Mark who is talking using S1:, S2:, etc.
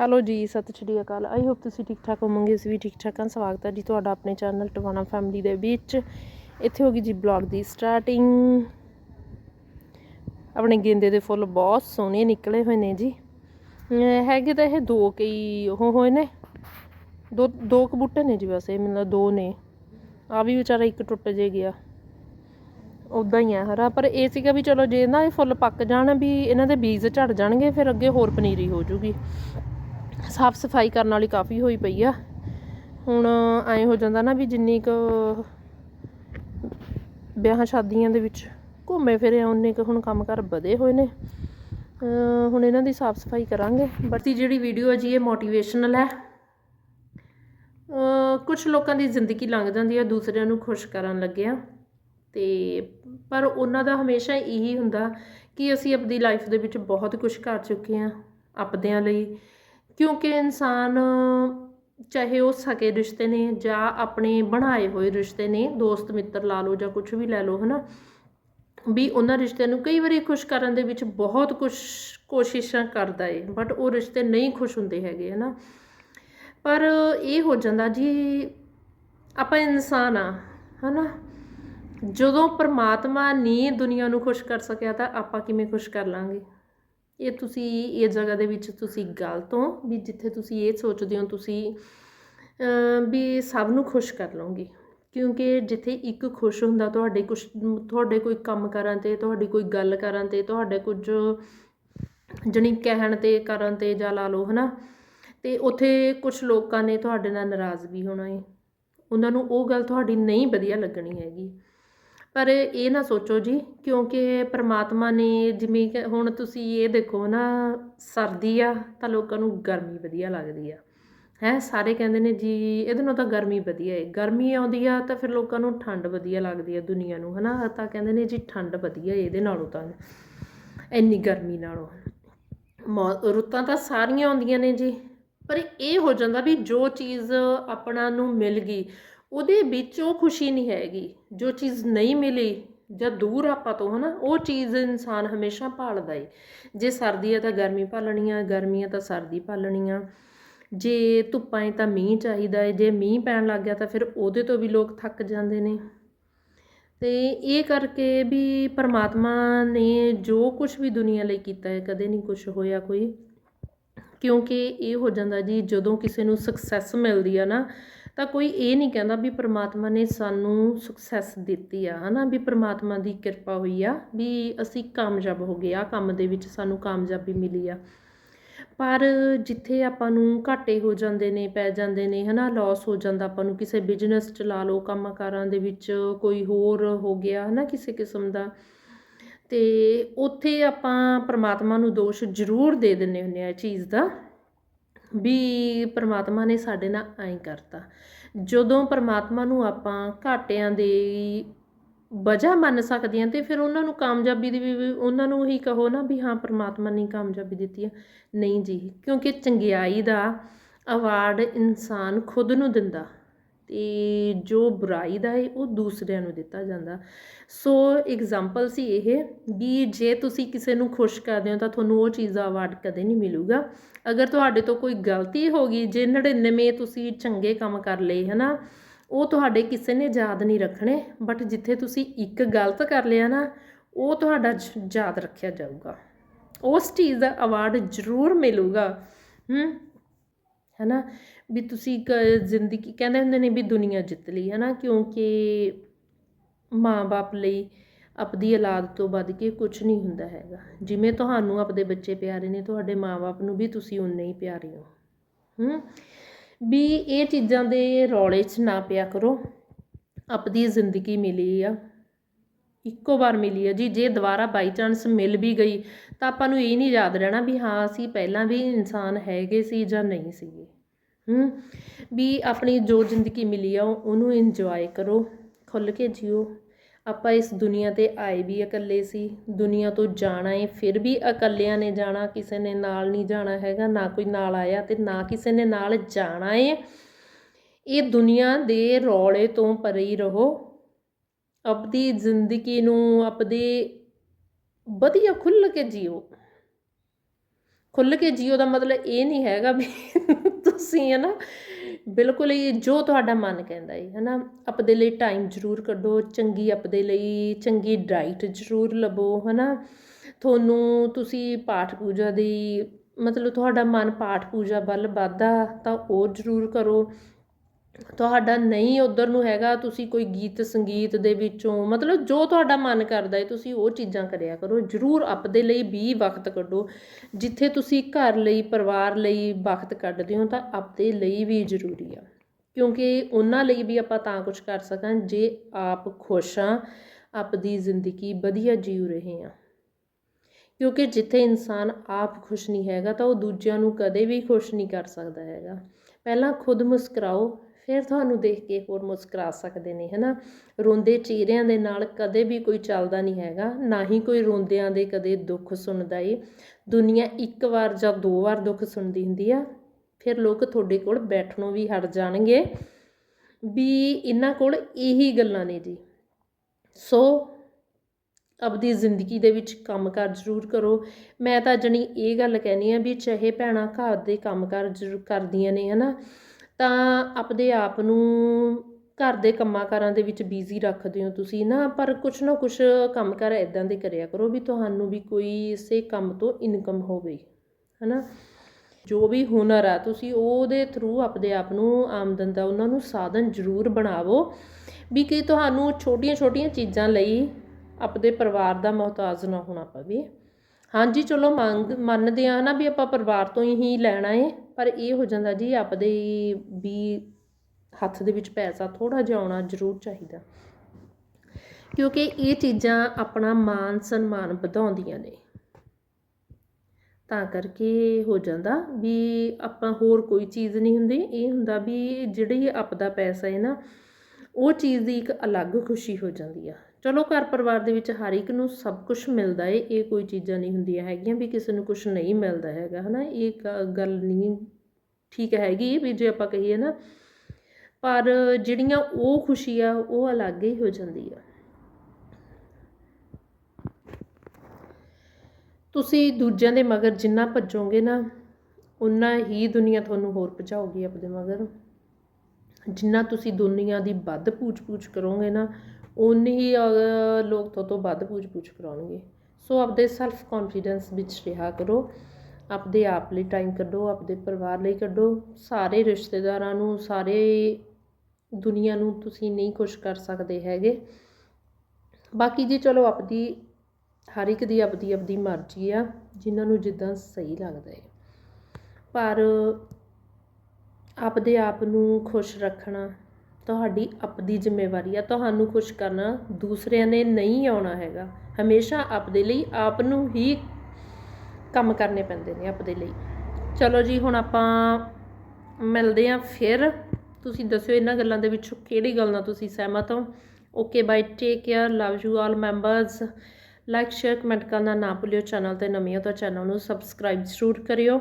S1: Hello ਜੀ, ਸਤਿ ਸ਼੍ਰੀ ਅਕਾਲ। I hope ਤੁਸੀਂ ਠੀਕ ਠਾਕ ਹੋਵੋਗੇ, ਅਸੀਂ ਵੀ ਠੀਕ ਠਾਕ ਹਾਂ। ਸਵਾਗਤ ਹੈ ਜੀ ਤੁਹਾਡਾ ਆਪਣੇ ਚੈਨਲ ਟਵਾਣਾ ਫੈਮਿਲੀ ਦੇ ਵਿੱਚ। ਇੱਥੇ ਹੋ ਗਈ ਜੀ ਬਲੌਗ ਦੀ ਸਟਾਰਟਿੰਗ ਆਪਣੇ ਗੇਂਦੇ ਦੇ ਫੁੱਲ ਬਹੁਤ ਸੋਹਣੇ ਨਿਕਲੇ ਹੋਏ ਨੇ ਜੀ। ਹੈਗੇ ਤਾਂ ਇਹ ਦੋ ਕਈ ਉਹ ਹੋਏ ਨੇ। ਦੋ ਦੋ ਕੁ ਬੂਟੇ ਨੇ ਜੀ ਵੈਸੇ ਮਤਲਬ ਦੋ ਨੇ। ਆ ਵੀ ਵਿਚਾਰਾ ਇੱਕ ਟੁੱਟ ਜੇ ਗਿਆ। ਉਦਾਂ ਹੀ ਆ ਹਰਾ, ਪਰ ਇਹ ਸੀਗਾ ਵੀ ਚਲੋ ਜੇ ਨਾ ਇਹ ਫੁੱਲ ਪੱਕ ਜਾਣ ਵੀ ਇਹਨਾਂ ਦੇ ਬੀਜ ਝੜ ਜਾਣਗੇ, ਫਿਰ ਅੱਗੇ ਹੋਰ ਪਨੀਰੀ ਹੋ ਜੂਗੀ। ਸਾਫ਼ ਸਫ਼ਾਈ ਕਰਨ ਵਾਲੀ ਕਾਫੀ ਹੋਈ ਪਈ ਆ। ਹੁਣ ਐਂ ਹੋ ਜਾਂਦਾ ਨਾ ਵੀ ਜਿੰਨੀ ਕੁ ਵਿਆਹਾਂ ਸ਼ਾਦੀਆਂ ਦੇ ਵਿੱਚ ਘੁੰਮੇ ਫਿਰੇ ਉਹਨੇ ਕੁ ਹੁਣ ਕੰਮ ਕਰ ਵਧੇ ਹੋਏ ਨੇ। ਹੁਣ ਇਹਨਾਂ ਦੀ ਸਾਫ਼ ਸਫ਼ਾਈ ਕਰਾਂਗੇ। ਬਤੀ ਜਿਹੜੀ ਵੀਡੀਓ ਹੈ ਜੀ, ਇਹ ਮੋਟੀਵੇਸ਼ਨਲ ਹੈ। ਕੁਝ ਲੋਕਾਂ ਦੀ ਜ਼ਿੰਦਗੀ ਲੰਘ ਜਾਂਦੀ ਹੈ ਦੂਸਰਿਆਂ ਨੂੰ ਖੁਸ਼ ਕਰਨ ਲੱਗਿਆ ਤੇ ਪਰ ਉਹਨਾਂ ਦਾ ਹਮੇਸ਼ਾ ਇਹੀ ਹੁੰਦਾ ਕਿ ਅਸੀਂ ਆਪਣੀ ਲਾਈਫ ਦੇ ਵਿੱਚ ਬਹੁਤ ਕੁਝ ਕਰ ਚੁੱਕੇ ਹਾਂ ਆਪਦਿਆਂ ਲਈ। ਕਿਉਂਕਿ ਇਨਸਾਨ, ਚਾਹੇ ਉਹ ਸਕੇ ਰਿਸ਼ਤੇ ਨੇ ਜਾਂ ਆਪਣੇ ਬਣਾਏ ਹੋਏ ਰਿਸ਼ਤੇ ਨੇ, ਦੋਸਤ, ਮਿੱਤਰ ਲਾ ਲਓ ਜਾਂ ਕੁਝ ਵੀ ਲੈ ਲਓ, ਹਨਾ? ਵੀ ਉਹਨਾਂ ਰਿਸ਼ਤਿਆਂ ਨੂੰ ਕਈ ਵਾਰੀ ਖੁਸ਼ ਕਰਨ ਦੇ ਵਿੱਚ ਬਹੁਤ ਕੁਝ ਕੋਸ਼ਿਸ਼ਾਂ ਕਰਦਾ ਏ ਬਟ ਉਹ ਰਿਸ਼ਤੇ ਨਹੀਂ ਖੁਸ਼ ਹੁੰਦੇ ਹੈਗੇ, ਹਨਾ? ਪਰ ਇਹ ਹੋ ਜਾਂਦਾ ਜੀ, ਆਪਾਂ ਇਨਸਾਨ ਆ, ਹਨਾ? ਜਦੋਂ ਪਰਮਾਤਮਾ ਨੇ ਦੁਨੀਆ ਨੂੰ ਖੁਸ਼ ਕਰ ਸਕਿਆ ਤਾਂ ਆਪਾਂ ਕਿਵੇਂ ਖੁਸ਼ ਕਰ ਲਾਂਗੇ? ਇਹ ਤੁਸੀਂ ਇਹ ਜਗ੍ਹਾ ਦੇ ਵਿੱਚ ਤੁਸੀਂ ਗਲਤ ਹੋ ਵੀ ਜਿੱਥੇ ਤੁਸੀਂ ਇਹ ਸੋਚਦੇ ਹੋ, ਤੁਸੀਂ ਵੀ ਸਭ ਨੂੰ ਖੁਸ਼ ਕਰ ਲਓਗੇ। ਕਿਉਂਕਿ ਜਿੱਥੇ ਇੱਕ ਖੁਸ਼ ਹੁੰਦਾ, ਤੁਹਾਡੇ ਕੁਝ ਤੁਹਾਡੇ ਕੋਈ ਕੰਮ ਕਰਨ ਤੇ, ਤੁਹਾਡੀ ਕੋਈ ਗੱਲ ਕਰਨ ਤੇ, ਤੁਹਾਡੇ ਕੁਝ ਜਣੀ ਕਹਿਣ ਤੇ ਕਰਨ ਤੇ ਜਾਂ ਲਾ ਲਓ, ਹਨਾ, ਤੇ ਉੱਥੇ ਕੁਝ ਲੋਕਾਂ ਨੇ ਤੁਹਾਡੇ ਨਾਲ ਨਾਰਾਜ਼ ਵੀ ਹੋਣਾ ਹੈ ਉਹਨਾਂ ਨੂੰ ਉਹ ਗੱਲ ਤੁਹਾਡੀ ਨਹੀਂ ਵਧੀਆ ਲੱਗਣੀ ਹੈਗੀ। ਪਰ ਇਹ ਨਾ ਸੋਚੋ ਜੀ, ਕਿਉਂਕਿ ਪ੍ਰਮਾਤਮਾ ਨੇ ਜਿਵੇਂ ਕਿ ਹੁਣ ਤੁਸੀਂ ਇਹ ਦੇਖੋ ਨਾ, ਸਰਦੀ ਆ ਤਾਂ ਲੋਕਾਂ ਨੂੰ ਗਰਮੀ ਵਧੀਆ ਲੱਗਦੀ ਆ। ਹੈ, ਸਾਰੇ ਕਹਿੰਦੇ ਨੇ ਜੀ, ਇਹਦੇ ਨਾਲ ਤਾਂ ਗਰਮੀ ਵਧੀਆ ਏ। ਗਰਮੀ ਆਉਂਦੀ ਆ ਤਾਂ ਫਿਰ ਲੋਕਾਂ ਨੂੰ ਠੰਡ ਵਧੀਆ ਲੱਗਦੀ ਆ ਦੁਨੀਆ ਨੂੰ, ਹਨਾ? ਤਾਂ ਕਹਿੰਦੇ ਨੇ ਜੀ ਠੰਡ ਵਧੀਆ ਏ ਇਹਦੇ ਨਾਲੋਂ ਤਾਂ, ਇੰਨੀ ਗਰਮੀ ਨਾਲੋਂ। ਮੌ- ਰੁੱਤਾਂ ਤਾਂ ਸਾਰੀਆਂ ਆਉਂਦੀਆਂ ਨੇ ਜੀ, ਪਰ ਇਹ ਹੋ ਜਾਂਦਾ ਵੀ ਜੋ ਚੀਜ਼ ਆਪਣਾ ਨੂੰ ਮਿਲ ਗਈ ਉਹਦੇ ਵਿੱਚ ਉਹ ਖੁਸ਼ੀ ਨਹੀਂ ਹੈਗੀ। ਜੋ ਚੀਜ਼ ਨਹੀਂ ਮਿਲੀ ਜਾਂ ਦੂਰ ਆਪਾਂ ਤੋਂ, ਹਨਾ, ਉਹ ਚੀਜ਼ ਇਨਸਾਨ ਹਮੇਸ਼ਾ ਭਾਲਦਾ ਏ। ਜੇ ਸਰਦੀ ਹੈ ਤਾਂ ਗਰਮੀ ਭਾਲਣੀ ਆ ਗਰਮੀ ਹੈ ਤਾਂ ਸਰਦੀ ਭਾਲਣੀ ਆ ਜੇ ਧੁੱਪਾਂ ਹੈ ਤਾਂ ਮੀਂਹ ਚਾਹੀਦਾ ਹੈ ਜੇ ਮੀਂਹ ਪੈਣ ਲੱਗ ਗਿਆ ਤਾਂ ਫਿਰ ਉਹਦੇ ਤੋਂ ਵੀ ਲੋਕ ਥੱਕ ਜਾਂਦੇ ਨੇ। ਤੇ ਇਹ ਕਰਕੇ ਵੀ ਪਰਮਾਤਮਾ ਨੇ ਜੋ ਕੁਝ ਵੀ ਦੁਨੀਆ ਲਈ ਕੀਤਾ ਹੈ ਕਦੇ ਨਹੀਂ ਕੁਝ ਹੋਇਆ ਕੋਈ। ਕਿਉਂਕਿ ਇਹ ਹੋ ਜਾਂਦਾ ਜੀ, ਜਦੋਂ ਕਿਸੇ ਨੂੰ ਸਕਸੈਸ ਮਿਲਦੀ ਆ ਨਾ ਤਾਂ ਕੋਈ ਇਹ ਨਹੀਂ ਕਹਿੰਦਾ ਵੀ ਪ੍ਰਮਾਤਮਾ ਨੇ ਸਾਨੂੰ ਸਕਸੈਸ ਦਿੱਤੀ ਆ, ਹਨਾ? ਵੀ ਪ੍ਰਮਾਤਮਾ ਦੀ ਕਿਰਪਾ ਹੋਈ ਆ, ਵੀ ਅਸੀਂ ਕਾਮਯਾਬ ਹੋ ਗਏ ਆ, ਕੰਮ ਦੇ ਵਿੱਚ ਸਾਨੂੰ ਕਾਮਯਾਬੀ ਮਿਲੀ ਆ। ਪਰ ਜਿੱਥੇ ਆਪਾਂ ਨੂੰ ਘਾਟੇ ਹੋ ਜਾਂਦੇ ਨੇ, ਪੈ ਜਾਂਦੇ ਨੇ, ਹਨਾ? ਲਾਸ ਹੋ ਜਾਂਦਾ ਆਪਾਂ ਨੂੰ, ਕਿਸੇ ਬਿਜ਼ਨਸ ਚ ਲਾ ਲਓ, ਕੰਮਕਾਰਾਂ ਦੇ ਵਿੱਚ ਕੋਈ ਹੋਰ ਹੋ ਗਿਆ, ਹਨਾ? ਕਿਸੇ ਕਿਸਮ ਦਾ। ਤੇ ਉੱਥੇ ਆਪਾਂ ਪ੍ਰਮਾਤਮਾ ਨੂੰ ਦੋਸ਼ ਜ਼ਰੂਰ ਦੇ ਦਿੰਦੇ ਹੁੰਦੇ ਆ ਇਹ ਚੀਜ਼ ਦਾ। ਵੀ ਪਰਮਾਤਮਾ ਨੇ ਸਾਡੇ ਨਾਲ ਐਂ ਕਰਤਾ। ਜਦੋਂ ਪਰਮਾਤਮਾ ਨੂੰ ਆਪਾਂ ਘਾਟਿਆਂ ਦੇ ਵਜ੍ਹਾ ਮੰਨ ਸਕਦੇ ਹਾਂ, ਤੇ ਫਿਰ ਉਹਨਾਂ ਨੂੰ ਕਾਮਯਾਬੀ ਦੀ ਵੀ ਉਹਨਾਂ ਨੂੰ ਹੀ ਕਹੋ ਨਾ ਵੀ ਹਾਂ, ਪਰਮਾਤਮਾ ਨੇ ਕਾਮਯਾਬੀ ਦਿੱਤੀ ਹੈ ਨਹੀਂ ਜੀ, ਕਿਉਂਕਿ ਚੰਗਿਆਈ ਦਾ ਅਵਾਰਡ ਇਨਸਾਨ ਖੁਦ ਨੂੰ ਦਿੰਦਾ। ਅਤੇ ਜੋ ਬੁਰਾਈ ਦਾ ਹੈ, ਉਹ ਦੂਸਰਿਆਂ ਨੂੰ ਦਿੱਤਾ ਜਾਂਦਾ। ਸੋ ਐਗਜ਼ਾਮਪਲ ਸੀ ਇਹ ਵੀ ਜੇ ਤੁਸੀਂ ਕਿਸੇ ਨੂੰ ਖੁਸ਼ ਕਰਦੇ ਹੋ, ਤਾਂ ਤੁਹਾਨੂੰ ਉਹ ਚੀਜ਼ ਦਾ ਅਵਾਰਡ ਕਦੇ ਨਹੀਂ ਮਿਲੂਗਾ। ਅਗਰ ਤੁਹਾਡੇ ਤੋਂ ਕੋਈ ਗਲਤੀ ਹੋ ਗਈ, ਜੇ 99 ਤੁਸੀਂ ਚੰਗੇ ਕੰਮ ਕਰ ਲਏ, ਹਨਾ, ਉਹ ਤੁਹਾਡੇ ਕਿਸੇ ਨੇ ਯਾਦ ਨਹੀਂ ਰੱਖਣੇ ਬਟ ਜਿੱਥੇ ਤੁਸੀਂ ਇੱਕ ਗਲਤ ਕਰ ਲਿਆ ਨਾ, ਉਹ ਤੁਹਾਡਾ ਯਾਦ ਰੱਖਿਆ ਜਾਊਗਾ। ਉਸ ਚੀਜ਼ ਦਾ ਅਵਾਰਡ ਜ਼ਰੂਰ ਮਿਲੂਗਾ। ਹੂੰ? ਹੈ ਨਾ ਵੀ ਤੁਸੀਂ ਇੱਕ ਜ਼ਿੰਦਗੀ, ਕਹਿੰਦੇ ਹੁੰਦੇ ਨੇ ਵੀ ਦੁਨੀਆ ਜਿੱਤ ਲਈ ਹੈ ਨਾ ਕਿਉਂਕਿ ਮਾਂ-ਬਾਪ ਲਈ ਆਪਦੀ ਔਲਾਦ ਤੋਂ ਵੱਧ ਕੇ ਕੁਝ ਨਹੀਂ ਹੁੰਦਾ ਹੈਗਾ। ਜਿਵੇਂ ਤੁਹਾਨੂੰ ਆਪਦੇ ਬੱਚੇ ਪਿਆਰੇ ਨੇ, ਤੁਹਾਡੇ ਮਾਂ-ਬਾਪ ਨੂੰ ਵੀ ਤੁਸੀਂ ਉਨੇ ਹੀ ਪਿਆਰੇ ਹੋ। ਹੂੰ? ਵੀ ਇਹ ਚੀਜ਼ਾਂ ਦੇ ਰੌਲੇ 'ਚ ਨਾ ਪਿਆ ਕਰੋ। ਆਪਦੀ ਜ਼ਿੰਦਗੀ ਮਿਲੀ ਆ। ਇੱਕੋ ਵਾਰ ਮਿਲੀ ਹੈ ਜੀ, ਜੇ ਦੁਬਾਰਾ ਬਾਈ ਚਾਂਸ ਮਿਲ ਵੀ ਗਈ, ਤਾਂ ਆਪਾਂ ਨੂੰ ਇਹ ਨਹੀਂ ਯਾਦ ਰਹਿਣਾ ਵੀ ਹਾਂ, ਅਸੀਂ ਪਹਿਲਾਂ ਵੀ ਇਨਸਾਨ ਹੈਗੇ ਸੀ ਜਾਂ ਨਹੀਂ ਸੀਗੇ। ਹੂੰ? ਵੀ ਆਪਣੀ ਜੋ ਜ਼ਿੰਦਗੀ ਮਿਲੀ ਆ ਉਹ- ਉਹਨੂੰ ਇੰਜੋਏ ਕਰੋ। ਖੁੱਲ੍ਹ ਕੇ ਜਿਓ। ਆਪਾਂ ਇਸ ਦੁਨੀਆ ਤੇ ਆਏ ਵੀ ਇਕੱਲੇ ਸੀ। ਦੁਨੀਆ ਤੋਂ ਜਾਣਾ ਏ, ਫਿਰ ਵੀ ਇਕੱਲਿਆਂ ਨੇ ਜਾਣਾ, ਕਿਸੇ ਨੇ ਨਾਲ ਨਹੀਂ ਜਾਣਾ ਹੈਗਾ, ਨਾ ਕੋਈ ਨਾਲ ਆਇਆ ਤੇ ਨਾ ਕਿਸੇ ਨੇ ਨਾਲ ਜਾਣਾ ਏ। ਇਹ ਦੁਨੀਆ ਦੇ ਰੌਲੇ ਤੋਂ ਪਰੇ ਹੀ ਰਹੋ। ਆਪਦੀ ਜ਼ਿੰਦਗੀ ਨੂੰ ਆਪਦੇ ਵਧੀਆ ਖੁੱਲ੍ਹ ਕੇ ਜੀਓ। ਖੁੱਲ੍ਹ ਕੇ ਜੀਓ ਦਾ ਮਤਲਬ ਇਹ ਨਹੀਂ ਹੈਗਾ ਵੀ ਤੁਸੀਂ ਹੈ ਨਾ ਬਿਲਕੁਲ ਹੀ ਜੋ ਤੁਹਾਡਾ ਮਨ ਕਹਿੰਦਾ ਹੈ ਹੈ ਨਾ, ਆਪਦੇ ਲਈ ਟਾਈਮ ਜ਼ਰੂਰ ਕੱਢੋ, ਚੰਗੀ ਆਪਦੇ ਲਈ ਚੰਗੀ ਡਾਈਟ ਜ਼ਰੂਰ ਲਵੋ, ਹੈ ਨਾ। ਤੁਹਾਨੂੰ ਤੁਸੀਂ ਪਾਠ ਪੂਜਾ ਦੀ ਮਤਲਬ ਤੁਹਾਡਾ ਮਨ ਪਾਠ ਪੂਜਾ ਵੱਲ ਵੱਧਦਾ ਤਾਂ ਉਹ ਜ਼ਰੂਰ ਕਰੋ। ਤੁਹਾਡਾ ਨਹੀਂ ਉੱਧਰ ਨੂੰ ਹੈਗਾ, ਤੁਸੀਂ ਕੋਈ ਗੀਤ ਸੰਗੀਤ ਦੇ ਵਿੱਚੋਂ, ਮਤਲਬ ਜੋ ਤੁਹਾਡਾ ਮਨ ਕਰਦਾ ਹੈ, ਤੁਸੀਂ ਉਹ ਚੀਜ਼ਾਂ ਕਰਿਆ ਕਰੋ। ਜ਼ਰੂਰ ਆਪਦੇ ਲਈ ਵੀ ਵਕਤ ਕੱਢੋ। ਜਿੱਥੇ ਤੁਸੀਂ ਘਰ ਲਈ, ਪਰਿਵਾਰ ਲਈ ਵਕਤ ਕੱਢਦੇ ਹੋ, ਤਾਂ ਆਪਦੇ ਲਈ ਵੀ ਜ਼ਰੂਰੀ ਆ। ਕਿਉਂਕਿ ਉਹਨਾਂ ਲਈ ਵੀ ਆਪਾਂ ਤਾਂ ਕੁਝ ਕਰ ਸਕਾਂ, ਜੇ ਆਪ ਖੁਸ਼ ਆ ਆਪਦੀ ਜ਼ਿੰਦਗੀ ਵਧੀਆ ਜੀਉ ਰਹੇ ਆ ਕਿਉਂਕਿ ਜਿੱਥੇ ਇਨਸਾਨ ਆਪ ਖੁਸ਼ ਨਹੀਂ ਹੈਗਾ, ਤਾਂ ਉਹ ਦੂਜਿਆਂ ਨੂੰ ਕਦੇ ਵੀ ਖੁਸ਼ ਨਹੀਂ ਕਰ ਸਕਦਾ ਹੈਗਾ। ਪਹਿਲਾਂ ਖੁਦ ਮੁਸਕਰਾਓ ਫਿਰ ਤੁਹਾਨੂੰ ਦੇਖ ਕੇ ਹੋਰ ਮੁਸਕਰਾ ਸਕਦੇ ਨੇ, ਹਨਾ? ਰੋਂਦੇ ਚਿਹਰਿਆਂ ਦੇ ਨਾਲ ਕਦੇ ਵੀ ਕੋਈ ਚੱਲਦਾ ਨਹੀਂ ਹੈਗਾ, ਨਾ ਹੀ ਕੋਈ ਰੋਂਦਿਆਂ ਦੇ ਕਦੇ ਦੁੱਖ ਸੁਣਦਾ ਏ। ਦੁਨੀਆ ਇੱਕ ਵਾਰ ਜਾਂ ਦੋ ਵਾਰ ਦੁੱਖ ਸੁਣਦੀ ਹੁੰਦੀ ਆ, ਫਿਰ ਲੋਕ ਤੁਹਾਡੇ ਕੋਲ ਬੈਠਣੋਂ ਵੀ ਹਟ ਜਾਣਗੇ। ਵੀ ਇਹਨਾਂ ਕੋਲ ਇਹੀ ਗੱਲਾਂ ਨੇ ਜੀ। ਸੋ, ਆਪਦੀ ਜ਼ਿੰਦਗੀ ਦੇ ਵਿੱਚ ਕੰਮਕਾਰ ਜ਼ਰੂਰ ਕਰੋ। ਮੈਂ ਤਾਂ ਜਣੀ ਇਹ ਗੱਲ ਕਹਿਨੀ ਆ ਵੀ ਚਾਹੇ ਭੈਣਾਂ ਘਰ ਦੇ ਕੰਮਕਾਰ ਜ਼ਰੂਰ ਕਰਦੀਆਂ ਨੇ, ਹਨਾ? ਤਾਂ ਆਪਦੇ ਆਪ ਨੂੰ ਘਰ ਦੇ ਕੰਮਾਂ ਕਾਰਾਂ ਦੇ ਵਿੱਚ ਬਿਜ਼ੀ ਰੱਖਦੇ ਹੋ ਤੁਸੀਂ ਨਾ, ਪਰ ਕੁਛ ਨਾ ਕੁਛ ਕੰਮ ਕੰਮਕਾਰ ਇਦਾਂ ਦੇ ਕਰਿਆ ਕਰੋ ਵੀ ਤੁਹਾਨੂੰ ਵੀ ਕੋਈ ਇਸੇ ਕੰਮ ਤੋਂ ਇਨਕਮ ਹੋਵੇ, ਹਨਾ? ਜੋ ਵੀ ਹੁਨਰ ਆ ਤੁਸੀਂ ਉਹਦੇ ਥਰੂ ਆਪਦੇ ਆਪ ਨੂੰ ਆਮਦਨ ਦਾ ਉਹਨਾਂ ਨੂੰ ਸਾਧਨ ਜ਼ਰੂਰ ਬਣਾਵੋ ਵੀ ਕਿ ਤੁਹਾਨੂੰ ਛੋਟੀਆਂ-ਛੋਟੀਆਂ ਚੀਜ਼ਾਂ ਲਈ ਆਪਦੇ ਪਰਿਵਾਰ ਦਾ ਮੁਹਤਾਜ ਨਾ ਹੋਣਾ ਪਵੇ। ਹਾਂਜੀ, ਚਲੋ ਮੰਗ, ਮੰਨਦੇ ਹਾਂ ਨਾ ਵੀ ਆਪਾਂ ਪਰਿਵਾਰ ਤੋਂ ਹੀ ਲੈਣਾ ਏ, ਪਰ ਇਹ ਹੋ ਜਾਂਦਾ ਜੀ ਆਪਦੇ ਵੀ ਹੱਥ ਦੇ ਵਿੱਚ ਪੈਸਾ ਥੋੜ੍ਹਾ ਜਿਹਾ ਆਉਣਾ ਜ਼ਰੂਰ ਚਾਹੀਦਾ। ਕਿਉਂਕਿ ਇਹ ਚੀਜ਼ਾਂ ਆਪਣਾ ਮਾਨ ਸਨਮਾਨ ਵਧਾਉਂਦੀਆਂ ਨੇ। ਤਾਂ ਕਰਕੇ ਹੋ ਜਾਂਦਾ ਵੀ ਆਪਾਂ ਹੋਰ ਕੋਈ ਚੀਜ਼ ਨਹੀਂ ਹੁੰਦੀ, ਇਹ ਹੁੰਦਾ ਵੀ ਜਿਹੜੀ ਆਪਦਾ ਪੈਸਾ ਹੈ ਨਾ, ਉਹ ਚੀਜ਼ ਦੀ ਇੱਕ ਅਲੱਗ ਖੁਸ਼ੀ ਹੋ ਜਾਂਦੀ ਆ। ਚਲੋ ਘਰ ਪਰਿਵਾਰ ਦੇ ਵਿੱਚ ਹਰ ਇੱਕ ਨੂੰ ਸਭ ਕੁਝ ਮਿਲਦਾ ਏ, ਇਹ ਕੋਈ ਚੀਜ਼ਾਂ ਨਹੀਂ ਹੁੰਦੀਆਂ ਹੈਗੀਆਂ ਵੀ ਕਿਸੇ ਨੂੰ ਕੁਝ ਨਹੀਂ ਮਿਲਦਾ ਹੈਗਾ, ਹਨਾ? ਇਹ ਗੱਲ ਨਹੀਂ ਠੀਕ ਹੈਗੀ ਵੀ ਜੇ ਆਪਾਂ ਕਹੀਏ ਨਾ, ਪਰ ਜਿਹੜੀਆਂ ਉਹ ਖੁਸ਼ੀ ਆ, ਉਹ ਅਲੱਗ ਹੀ ਹੋ ਜਾਂਦੀ ਆ। ਤੁਸੀਂ ਦੂਜਿਆਂ ਦੇ ਮਗਰ ਜਿੰਨਾ ਭੱਜੋਗੇ ਨਾ ਉਨਾ ਹੀ ਦੁਨੀਆ ਤੁਹਾਨੂੰ ਹੋਰ ਭਜਾਉਗੀ ਆਪਣੇ ਮਗਰ। ਜਿੰਨਾ ਤੁਸੀਂ ਦੁਨੀਆ ਦੀ ਵੱਧ ਪੂਛ-ਪੂਛ ਕਰੋਗੇ ਨਾ ਉਨੀ ਹੀ ਲੋਕ ਤੁਹਾਡੇ ਤੋਂ ਵੱਧ ਪੂਛ-ਪੂਛ ਕਰਾਉਣਗੇ ਸੋ ਆਪਦੇ ਸੈਲਫ ਕੌਨਫੀਡੈਂਸ ਵਿੱਚ ਰਿਹਾ ਕਰੋ। ਆਪਦੇ ਆਪ ਲਈ ਟਾਈਮ ਕੱਢੋ, ਆਪਦੇ ਪਰਿਵਾਰ ਲਈ ਕੱਢੋ। ਸਾਰੇ ਰਿਸ਼ਤੇਦਾਰਾਂ ਨੂੰ, ਸਾਰੇ ਦੁਨੀਆ ਨੂੰ ਤੁਸੀਂ ਨਹੀਂ ਖੁਸ਼ ਕਰ ਸਕਦੇ ਹੈਗੇ। ਬਾਕੀ ਜੀ ਚਲੋ, ਆਪਦੀ, ਹਰ ਇੱਕ ਦੀ ਆਪਦੀ ਆਪਦੀ ਮਰਜ਼ੀ ਆ, ਜਿਨ੍ਹਾਂ ਨੂੰ ਜਿੱਦਾਂ ਸਹੀ ਲੱਗਦਾ ਹੈ। ਪਰ ਆਪਦੇ ਆਪ ਨੂੰ ਖੁਸ਼ ਰੱਖਣਾ ਤੁਹਾਡੀ ਆਪਦੀ ਜ਼ਿੰਮੇਵਾਰੀ ਆ, ਤੁਹਾਨੂੰ ਖੁਸ਼ ਕਰਨਾ ਦੂਸਰਿਆਂ ਨੇ ਨਹੀਂ ਆਉਣਾ ਹੈਗਾ। ਹਮੇਸ਼ਾ ਆਪਦੇ ਲਈ ਆਪ ਨੂੰ ਹੀ ਕੰਮ ਕਰਨੇ ਪੈਂਦੇ ਨੇ ਆਪਦੇ ਲਈ। ਚਲੋ ਜੀ, ਹੁਣ ਆਪਾਂ ਮਿਲਦੇ ਆਂ ਫਿਰ। ਤੁਸੀਂ ਦੱਸਿਓ ਇਹਨਾਂ ਗੱਲਾਂ ਦੇ ਵਿੱਚੋਂ ਕਿਹੜੀ ਗੱਲ ਨਾਲ ਤੁਸੀਂ ਸਹਿਮਤ ਹੋ? Okay bye take care, love you all members. Like, share, comment ਕਰਨਾ ਨਾ ਭੁੱਲਿਓ। ਚੈਨਲ ਤੇ ਨਵੇਂ ਹੋ ਤਾਂ ਚੈਨਲ ਨੂੰ ਸਬਸਕ੍ਰਾਈਬ ਜ਼ਰੂਰ ਕਰਿਓ।